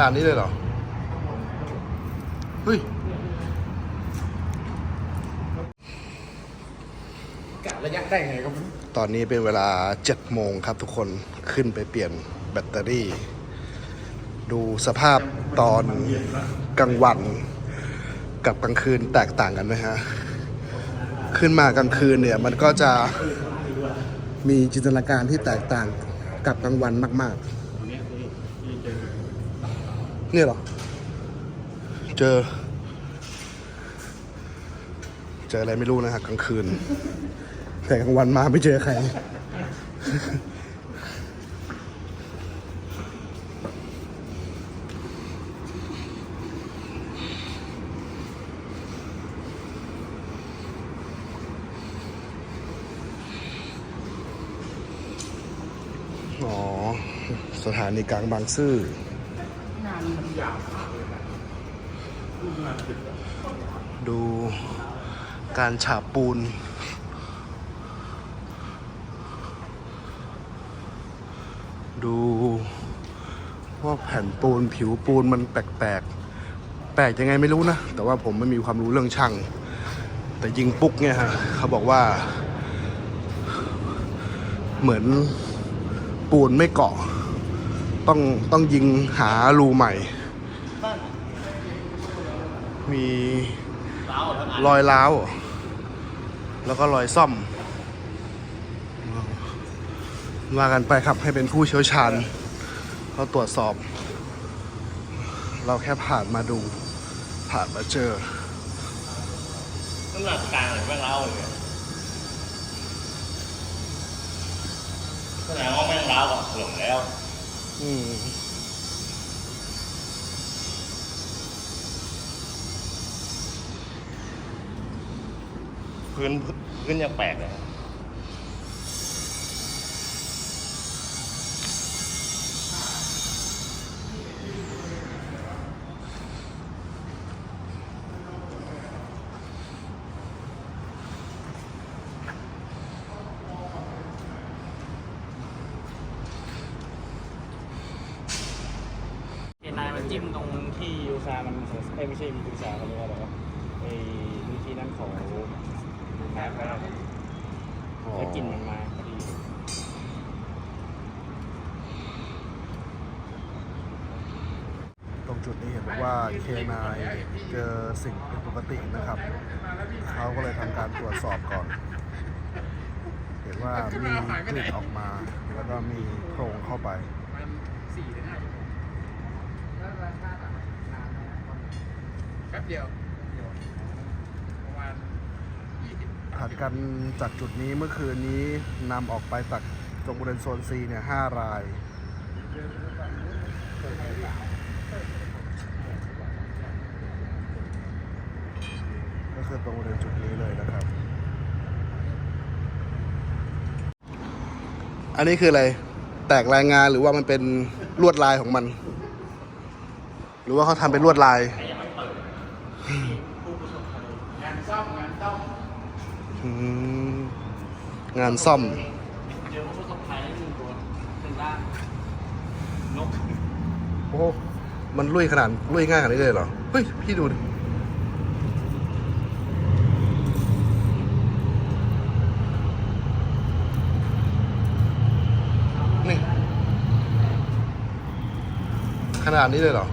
นาดนี้เลยเหรอ เฮ้ยกะระยะได้ไงก็ไม่รู้ตอนนี้เป็นเวลา7โมงครับทุกคนขึ้นไปเปลี่ยนแบตเตอรี่ ดูสภาพตอนกลางวัน กับกลางคืนแตกต่างกันไหมฮะ ขึ้นมากลางคืนเนี่ยมันก็จะมีจินตนาการที่แตกต่างกับกลางวันมากๆเนี่ยเหรอ เจอ เจออะไรไม่รู้นะฮะกลางคืน แต่กลางวันมาไม่เจอใคร อ๋อ สถานีกลางบางซื่อ ดูการฉาบปูน ดูว่าแผ่นปูนผิวปูนมันแปลกๆแปลกยังไงไม่รู้นะ แต่ว่าผมไม่มีความรู้เรื่องช่าง แต่ยิงปุ๊กเนี่ยฮะเขาบอกว่า เหมือนปูนไม่เกาะ ต้องต้องยิงหารูใหม่ มี รอยร้าว แล้วก็รอยซ่อม ว่ากันไปครับให้เป็นผู้เชี่ยวชาญเขาตรวจสอบ เราแค่ผ่านมาดู ผ่านมาเจอน้ำหนักกลางหรือแม่งเล้าเลยแสดงว่าแม่งเล้าอะหลงแล้ว อืม พื้นพื้นยังแปลกเลยเห็นนายมันจิ้มตรงที่ยูซามันเอ้ยไม่ใช่ยูซาเขาเรียกว่าอะไรวะไอ้วิธีนั้นของ อ๋อแล้วกลินมันมาพอดีตรงจุดนี้เห็นบอกว่าเคนายเจอสิ่งผิดปกตินะครับ เขาก็เลยทำการตรวจสอบก่อน เห็นว่ามีกลิ่นออกมา แล้วก็มีโพรงเข้าไปแป๊บเดียวประมาณยี่สิบ ถัดกันจากจุดนี้เมื่อคืนนี้นำออกไปตักตรงบริเวณโซน C เนี่ยห้ารายก็คือตรงบริเวณจุดนี้เลยนะครับ อันนี้คืออะไร แตกรายงานหรือว่ามันเป็นลวดลายของมัน หรือว่าเขาทำเป็นลวดลาย อืมงานซ่อม เจอผู้ประสบภัยหนึ่งตัวหนึ่ งล่างนกโอ้โหมันลุยขนาดลุยง่ายขนาดนี้เลยเหรอ เฮ้ย พี่ดูดินี่ ขนาดนี้เลยเหรอ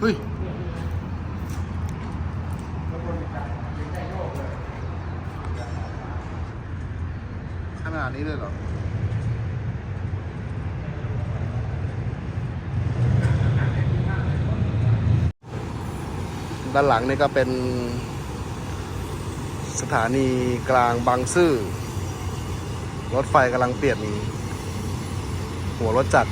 เฮ้ย ข นี้เลยเหรอด้านหลังนี่ก็เป็นสถานีกลางบางซื่อ รถไฟกำลังเปลี่ยนหัวรถจักร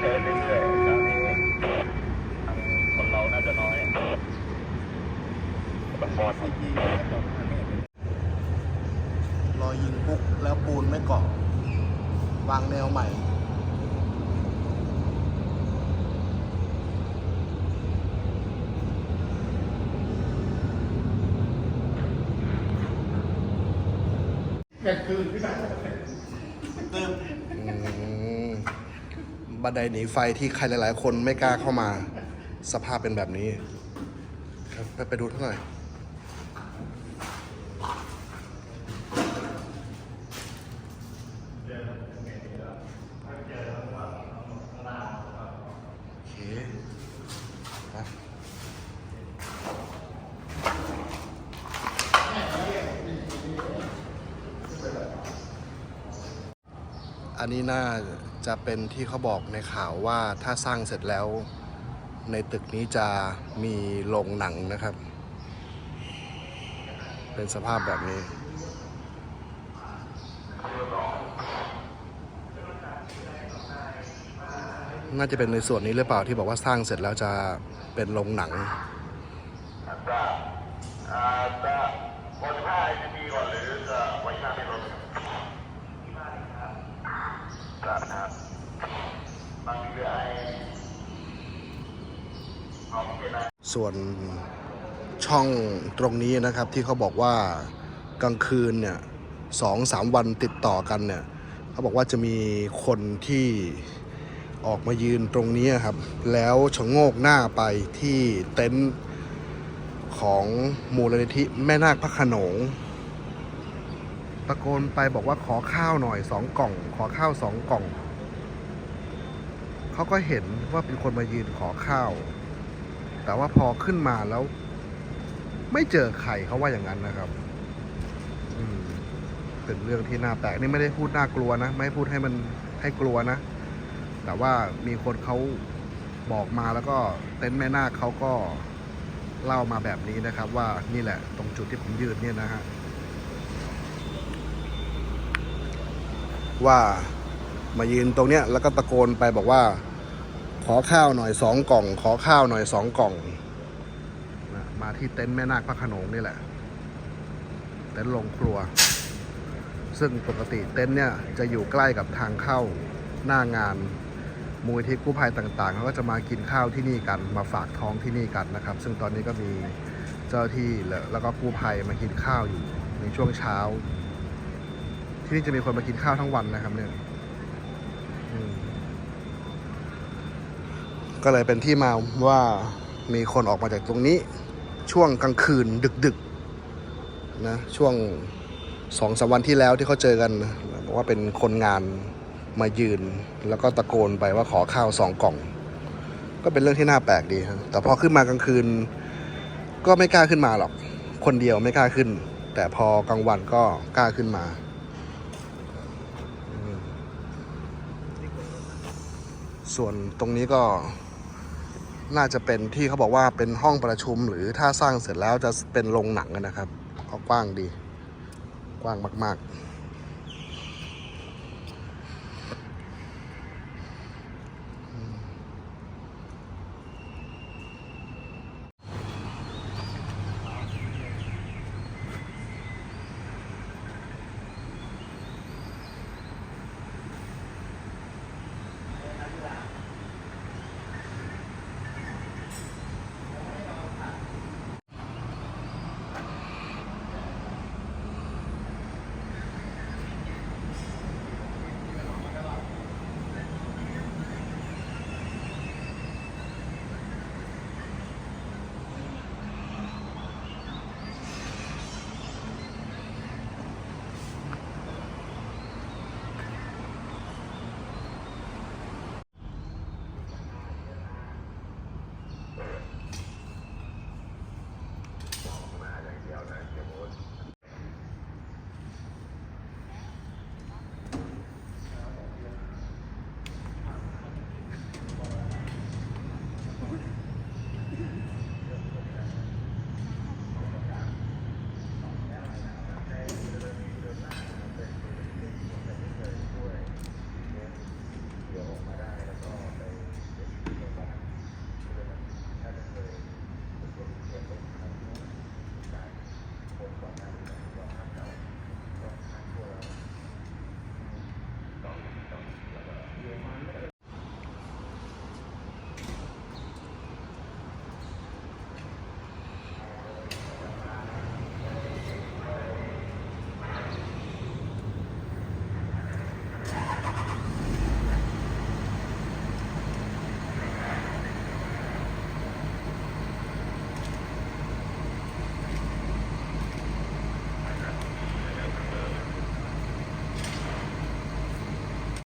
ไปเลยเรื่อยๆตอนนี้คนเราน่าจะน้อยแบบอร์ดซีจีแล้วก็อันนี้รอยิงปุ๊บแล้วปูนไม่เกาะวางแนวใหม่กลางคืนที่ไหน อืม บันไดหนีไฟที่ใครหลาย ๆ คนไม่กล้าเข้ามา สภาพเป็นแบบนี้ ครับไปไปดูเท่าไหร่อันนี้น่า จะเป็นที่เขาบอกในข่าวว่าถ้าสร้างเสร็จแล้ว ในตึกนี้จะมีโรงหนังนะครับ เป็นสภาพแบบนี้น่าจะเป็นในส่วนนี้หรือเปล่าที่บอกว่าสร้างเสร็จแล้วจะเป็นโรงหนังอาจะวันที่ห้าจะมีก่อนหรือจะวันที่ห้าไม่ร ถครับบางเรือไอเอาไม่เป็นไรส่วนช่องตรงนี้นะครับที่เขาบอกว่ากลางคืนเนี่ยสองสามวันติดต่อกันเนี่ยเขาบอกว่าจะมีคนที่ออกมายืนตรงนี้ครับ แล้วชะโงกหน้าไปที่เต็นท์ของมูลนิธิแม่นาคพระขนง ตะโกนไปบอกว่าขอข้าวหน่อยสองกล่อง ขอข้าวสองกล่อง เขาก็เห็นว่าเป็นคนมายืนขอข้าว แต่ว่าพอขึ้นมาแล้ว ไม่เจอใครเขาว่าอย่างนั้นนะครับอืมเป็นเรื่องที่น่าแปลกนี่ไม่ได้พูดน่ากลัวนะ ไม่พูดให้มันให้กลัวนะ แต่ว่ามีคนเขาบอกมาแล้วก็เต็นท์แม่นาคเขาก็เล่ามาแบบนี้นะครับ ว่านี่แหละ ตรงจุดที่ผมยืนเนี่ยนะฮะ ว่ามายืนตรงเนี้ยแล้วก็ตะโกนไปบอกว่า ขอข้าวหน่อยสองกล่อง ขอข้าวหน่อยสองกล่องนะมาที่เต็นท์แม่นาคพระขนงนี่แหละ เต็นท์โรงครัว ซึ่งปกติเต็นท์เนี่ยจะอยู่ใกล้กับทางเข้าหน้างานมูลที่กู้ภัยต่างๆเขาก็จะมากินข้าวที่นี่กัน มาฝากท้องที่นี่กันนะครับ ซึ่งตอนนี้ก็มีเจ้าที่แล้วแล้วก็กู้ภัยมากินข้าวอยู่ในช่วงเช้า ที่นี่จะมีคนมากินข้าวทั้งวันนะครับเนี่ยก็เลยเป็นที่มาว่ามีคนออกมาจากตรงนี้ ช่วงกลางคืนดึกๆนะช่วงสองสามวันที่แล้วที่เขาเจอกันบอกว่าเป็นคนงานมายืน แล้วก็ตะโกนไปว่าขอข้าวสองกล่อง ก็เป็นเรื่องที่น่าแปลกดีครับแต่พอขึ้นมากลางคืน ก็ไม่กล้าขึ้นมาหรอก คนเดียวไม่กล้าขึ้น แต่พอกลางวันก็กล้าขึ้นมาอืม ส่วนตรงนี้ก็น่าจะเป็นที่เขาบอกว่าเป็นห้องประชุมหรือถ้าสร้างเสร็จแล้วจะเป็นโรงหนังนะครับเพราะกว้างดี กว้างมาก ๆ